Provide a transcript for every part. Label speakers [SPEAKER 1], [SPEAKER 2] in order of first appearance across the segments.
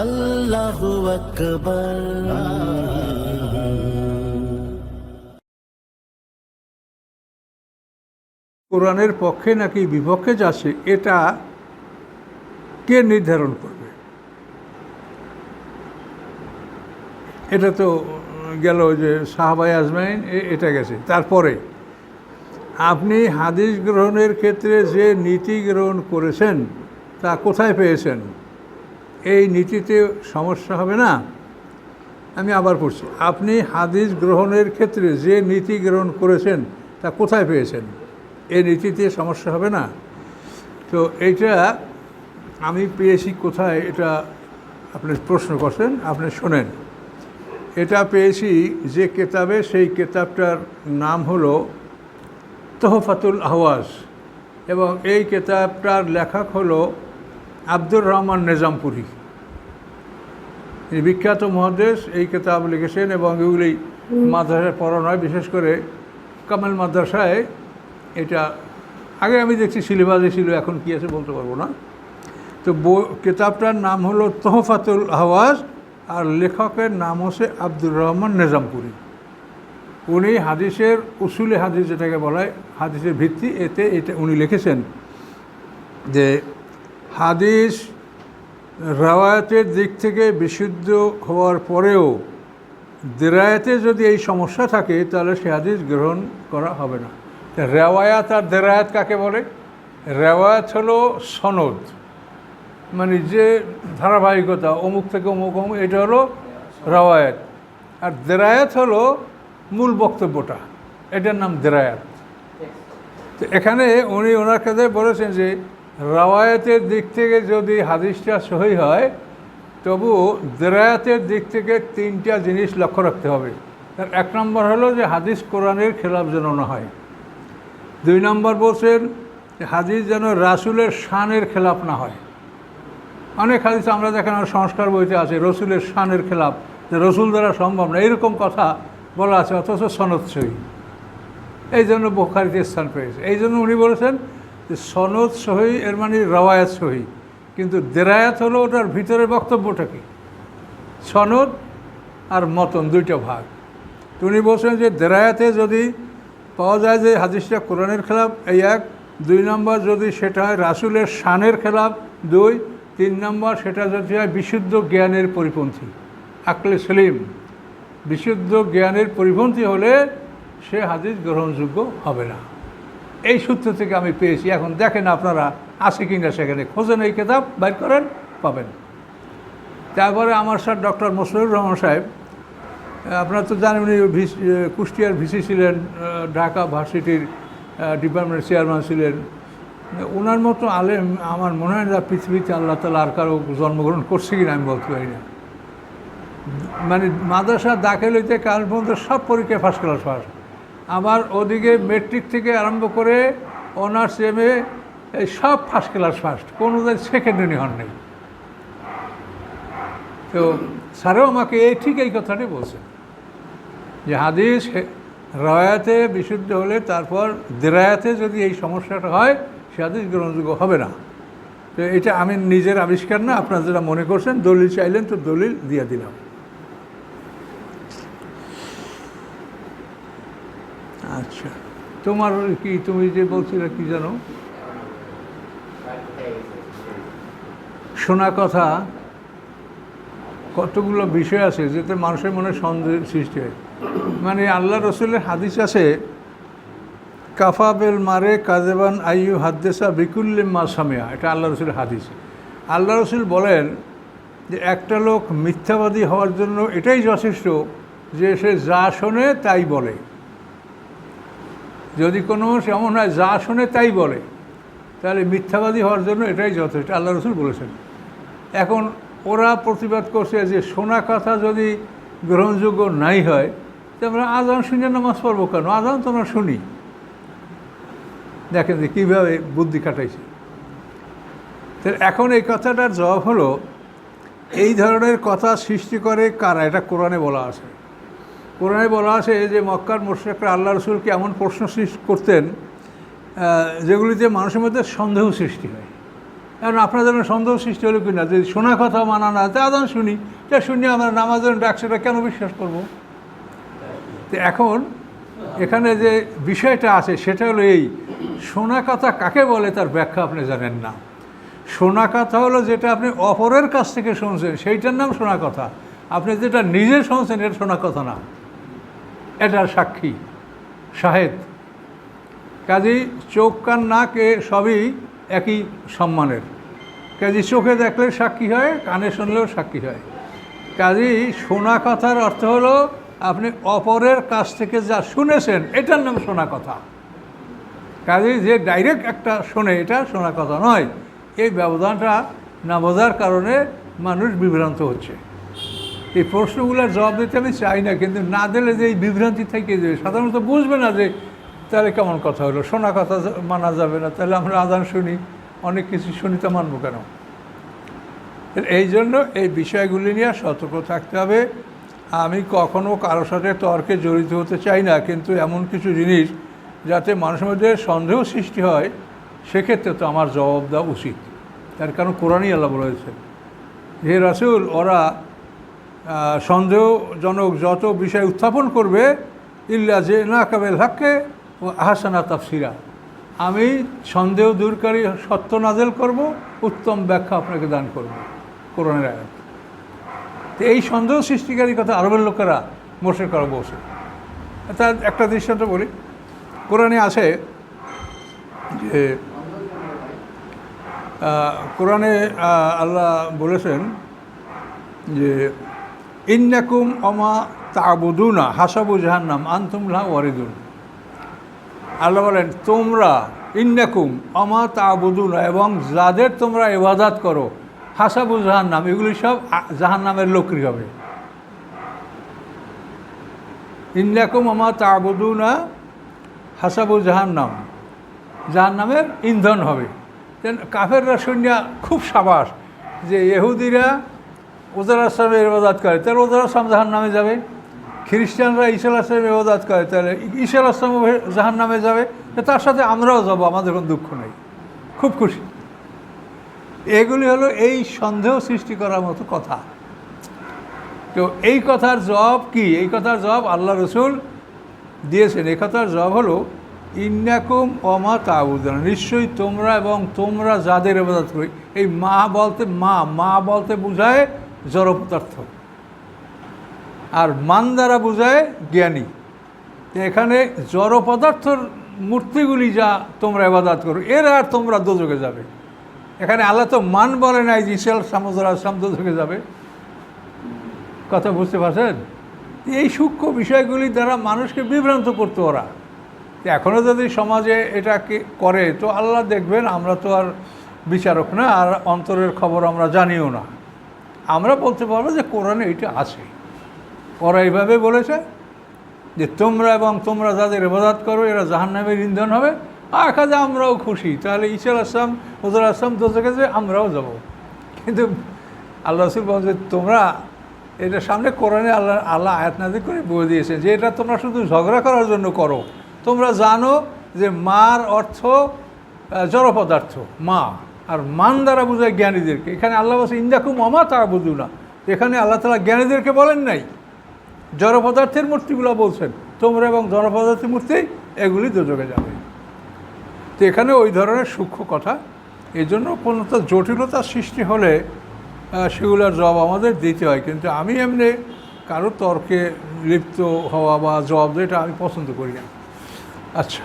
[SPEAKER 1] আল্লাহু
[SPEAKER 2] কোরআনের পক্ষে নাকি বিপক্ষে যাচ্ছে এটা কে নির্ধারণ করবে? এটা তো গেল যে সাহাবাই আজমাইন এটা গেছে। তারপরে, আপনি হাদিস গ্রহণের ক্ষেত্রে যে নীতি গ্রহণ করেছেন, তা কোথায় পেয়েছেন? এই নীতিতে সমস্যা হবে না। আমি আবার পড়ছি, আপনি হাদিস গ্রহণের ক্ষেত্রে যে নীতি গ্রহণ করেছেন, তা কোথায় পেয়েছেন? এই নীতিতে সমস্যা হবে না। তো এইটা আমি পেয়েছি কোথায়, এটা আপনি প্রশ্ন করছেন, আপনি শোনেন। এটা পেয়েছি যে কেতাবে, সেই কেতাবটার নাম হলো তোহফাতুল আহওয়াজ এবং এই কেতাবটার লেখক হলো আব্দুর রহমান নিজামপুরি। বিখ্যাত মহাদেশ এই কেতাব লিখেছেন এবং এগুলি মাদ্রাসায় পড়ানো হয় বিশেষ করে কামাল মাদ্রাসায়। এটা আগে আমি দেখছি সিলেবাসে ছিল এখন কি আছে বলতে পারব না। তো বই কেতাবটার নাম হলো তোহফাতুল আহওয়াজ আর লেখকের নাম হচ্ছে আব্দুর রহমান নিজামপুরি। উনি হাদিসের উসুলে হাদিস যেটাকে বলা হয় হাদিসের ভিত্তি এতে এটা উনি লিখেছেন যে হাদিস রাওয়ায়াতের দিক থেকে বিশুদ্ধ হওয়ার পরেও দেরায়াতে যদি এই সমস্যা থাকে, তাহলে সে হাদিস গ্রহণ করা হবে না। রেওয়ায়াত আর দেরায়াত কাকে বলে? রেওয়ায়াত হলো সনদ। মানে যে ধারাবাহিকতা, অমুক থেকে অমুক অমুক, এটা হলো রাওয়ায়াত। আর দেরায়াত হলো মূল বক্তব্যটা। এটার নাম দেরায়াত। তো এখানে উনি ওনার কাছে বলেছেন যে রাওয়ায়াতের দিক থেকে যদি হাদিসটা সহি হয়, তবু দেরায়াতের দিক থেকে তিনটা জিনিস লক্ষ্য রাখতে হবে। তার এক নম্বর হলো যে হাদিস কোরআনের খেলাফ যেন না হয়। দুই নম্বর বলছেন, হাদিস যেন রাসুলের শানের খেলাপ না হয়। অনেক হাদিস আমরা দেখেন সংস্কার বইতে আছে, রসুলের শানের খেলাপ যে রসুল দ্বারা সম্ভব না, এরকম কথা বলা আছে, অথচ সনদ সহি। এই জন্য বোখারিতে স্থান পেয়েছে। এই জন্য উনি বলেছেন যে সনদ সহি, এর মানে রওয়ায়াত সহি। কিন্তু দেরায়াত হলো ওটার ভিতরে বক্তব্যটা কি? সনদ আর মতন, দুইটা ভাগ। উনি বলছেন যে দেরায়াতে যদি পাওয়া যায় যে হাদিসটা কোরআনের খেলাফ, এই এক। দুই নম্বর যদি সেটা হয় রাসুলের শানের খেলাফ, দুই। তিন নম্বর সেটা যদি হয় বিশুদ্ধ জ্ঞানের পরিপন্থী, আকলে সেলিম। বিশুদ্ধ জ্ঞানের পরিপন্থী হলে সে হাদিস গ্রহণযোগ্য হবে না। এই সূত্র থেকে আমি পেয়েছি। এখন দেখেন আপনারা আছে কিনা সেখানে। খোঁজেন এই কেতাব, বাইর করেন, পাবেন। তারপরে আমার স্যার ডক্টর মসরুর রহমান সাহেব, আপনারা তো জানেন উনি কুষ্টিয়ার ভিসি ছিলেন ঢাকা ভার্সিটির ডিপার্টমেন্টের চেয়ারম্যান ছিলেন। ওনার মতো আলেম আমার মনে হয় না পৃথিবীতে আল্লাহ তালা আর কারও জন্মগ্রহণ করছে কিনা আমি বলতে পারি না। মানে মাদ্রাসা দাখিল হইতে কাল পর্যন্ত সব পরীক্ষায় ফার্স্ট ক্লাস ফার্স্ট আবার ওদিকে মেট্রিক থেকে আরম্ভ করে অনার্স এম এ এই সব ফার্স্ট ক্লাস ফার্স্ট কোনোদের সেকেন্ডারি হন নেই তো স্যারও আমাকে এই ঠিক এই কথাটি বলছে যে হাদিস রায়াতে বিশুদ্ধ হলে তারপর দেরায়াতে যদি এই সমস্যাটা হয়, সে হাদিস গ্রহণযোগ্য হবে না। তো এটা আমি নিজের আবিষ্কার না, আপনারা যেটা মনে করছেন, দলিল চাইলেন তো দলিল দিয়ে দিলাম। আচ্ছা। তোমার কি, তুমি যে বলছিলে কি জানো? শোনা কথা, কতগুলো বিষয় আছে যেতে মানুষের মনে সন্দেহ সৃষ্টি হয়। মানে আল্লাহ রসুলের হাদিস আছে, কাফাবেল মারে কাজেবান আইয়ু হাদ্দেসা বিকুল্লিম মা সামিয়া। এটা আল্লাহ রসুলের হাদিস। আল্লাহ রসুল বলেন যে একটা লোক মিথ্যাবাদী হওয়ার জন্য এটাই যথেষ্ট যে সে যা শোনে তাই বলে। যদি কোনো মানুষ এমন হয়, যা শোনে তাই বলে, তাহলে মিথ্যাবাদী হওয়ার জন্য এটাই যথেষ্ট। আল্লাহ রসুল বলেছেন। এখন ওরা প্রতিবাদ করছে যে, শোনা কথা যদি গ্রহণযোগ্য নাই হয়, তো আমরা আজান শুনে নামাজ পড়ব কেন? আজান তো আমরা শুনি। দেখেন যে কীভাবে বুদ্ধি কাটাইছে তো এখন এই কথাটার জবাব হলো, এই ধরনের কথা সৃষ্টি করে কারা? এটা কোরআনে বলা আছে। কোরআনে বলা আছে যে মক্কার মোশরেকরা আল্লাহ রসুলকে এমন প্রশ্ন সৃষ্টি করতেন যেগুলিতে মানুষের মধ্যে সন্দেহ সৃষ্টি হয়। কারণ আপনার জন্য সন্দেহ সৃষ্টি হলো কিনা? যদি শোনা কথা মানা না, তা আদান শুনি। তা শুনি আমরা নামাজের ডাকসেটা কেন বিশ্বাস করব? তো এখন এখানে যে বিষয়টা আছে, সেটা হলো এই, শোনা কথা কাকে বলে তার ব্যাখ্যা আপনি জানেন না। শোনা কথা হলো যেটা আপনি অপরের কাছ থেকে শুনছেন, সেইটার নাম শোনা কথা। আপনি যেটা নিজে শুনছেন, এটা শোনা কথা না। এটার সাক্ষী, শাহেদ। কাজী চোখ কান নাক এ সবই একই সম্মানের। কাজী চোখে দেখলে সাক্ষী হয়, কানে শুনলেও সাক্ষী হয়। কাজী শোনা কথার অর্থ হলো, আপনি অপরের কাছ থেকে যা শুনেছেন, এটার নাম শোনা কথা। কাজেই যে ডাইরেক্ট একটা শোনে, এটা শোনা কথা নয়। এই ব্যবধানটা না বোঝার কারণে মানুষ বিভ্রান্ত হচ্ছে। এই প্রশ্নগুলোর জবাব দিতে আমি চাই না, কিন্তু না দিলে যে এই বিভ্রান্তি থেকে যাবে, সাধারণত বুঝবে না যে তাহলে কেমন কথা হলো? শোনা কথা মানা যাবে না, তাহলে আমরা আদান শুনি, অনেক কিছু শুনি তো মানবো কেন? এই জন্য এই বিষয়গুলি নিয়ে সতর্ক থাকতে হবে। আমি কখনো কারোর সাথে তর্কে জড়িত হতে চাই না, কিন্তু এমন কিছু জিনিস যাতে মানুষের মধ্যে সন্দেহ সৃষ্টি হয়, সেক্ষেত্রে তো আমার জবাব দেওয়া উচিত। তার কারণ কোরআনই আল্লাহ বলেছে হে রাসুল, ওরা সন্দেহজনক যত বিষয় উত্থাপন করবে, ইল্লা যে না কাবেল হাক্কে ও আহাসানা তাফসিরা। আমি সন্দেহ দূরকারী সত্য নাজেল করব, উত্তম ব্যাখ্যা আপনাকে দান করব, কোরআনের আয়াত। তো এই সন্দেহ সৃষ্টিকারী কথা আরবের লোকেরা মোশে করা বসে তার একটা দৃষ্টান্ত বলি। কোরআনে আছে যে কোরআনে আল্লাহ বলেছেন যে ইন্নাকুম অমা তাবুদুনা, হাসাবু জাহান্নাম আন্তুমলা ওয়ারিদুন। আল্লাহ বলেন, তোমরা ইন্নাকুম অমা তাবুদুনা, এবং যাদের তোমরা ইবাদাত করো, হাসাবু জাহান্নাম, এগুলি সব জাহান্নামের লোকরি হবে। ইন্নাকুম অমা তাবুদুনা, হাসাবু জাহান্নাম, জাহান্নামের ইন্ধন হবে। কাফেররা শুনিয়া খুব সাবাস যে, ইহুদিরা ওজার আসলামের ইবাদত করে। তাহলে ওজার আসলাম জাহান নামে যাবে। খ্রিস্টানরা ঈশাল আসলামের ইবাদত করে। তাহলে ঈশাল আসলাম জাহান নামে যাবে তার সাথে আমরাও যাব, আমাদের কোনো দুঃখ নেই। খুব খুশি। এগুলি হলো এই সন্দেহ সৃষ্টি করার মতো কথা। তো এই কথার জবাব কি? এই কথার জবাব আল্লাহ রসুল দিয়েছেন। এই কথার জবাব হলো, ইন্নাকুম অমা তাবুদান। নিশ্চয়ই তোমরা এবং তোমরা যাদের ইবাদত করি, এই মা বলতে মা মা বলতে বোঝায় জড় পদার্থ। আর মান দ্বারা বোঝায় জ্ঞানী। এখানে জড় পদার্থর মূর্তিগুলি যা তোমরা এবাদাত করো, এর আর তোমরা দোজকে যাবে। এখানে আল্লাহ তো মান বলে নাই যে ইসাল সামুদ্র আসলাম দোজকে যাবে। কথা বুঝতে পারছেন? এই সূক্ষ্ম বিষয়গুলি দ্বারা মানুষকে বিভ্রান্ত করতো ওরা। এখনও যদি সমাজে এটাকে করে, তো আল্লাহ দেখবেন আমরা তো আর বিচারক না, আর অন্তরের খবর আমরা জানিও না। আমরা বলতে পারব যে কোরআনে এটা আছে। ওরা এইভাবে বলেছে যে তোমরা এবং তোমরা যাদের ইবাদত করো, এরা জাহান্নামের ইন্ধন হবে। আর কাজে আমরাও খুশি। তাহলে ঈশাল আসলাম হজর আসলাম তো গেছে, আমরাও যাব। কিন্তু আল্লাহ রসুল বলছে যে তোমরা এটা সামনে কোরআনে আল্লাহ আল্লাহ আয়াত নাজির করে বলে দিয়েছে যে এটা তোমরা শুধু ঝগড়া করার জন্য করো। তোমরা জানো যে মার অর্থ জড় পদার্থ, মা। আর মান দ্বারা বোঝায় জ্ঞানীদেরকে। এখানে আল্লাহ বলছে ইন্দাকুম অমা তা বুঝু না এখানে আল্লাহ তালা জ্ঞানীদেরকে বলেন নাই। জড় পদার্থের মূর্তিগুলো বলছেন, তোমরা এবং জড় পদার্থের মূর্তি, এগুলি দুযোগে যাবে। তো এখানে ওই ধরনের সূক্ষ্ম কথা। এই জন্য কোনো তো জটিলতা সৃষ্টি হলে সেগুলোর জবাব আমাদের দিতে হয়। কিন্তু আমি এমনি কারও তর্কে লিপ্ত হওয়া বা জবাব এটা আমি পছন্দ করি না। আচ্ছা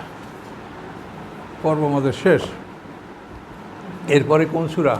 [SPEAKER 2] পর্ব আমাদের শেষ। এরপরে কোন সুরা?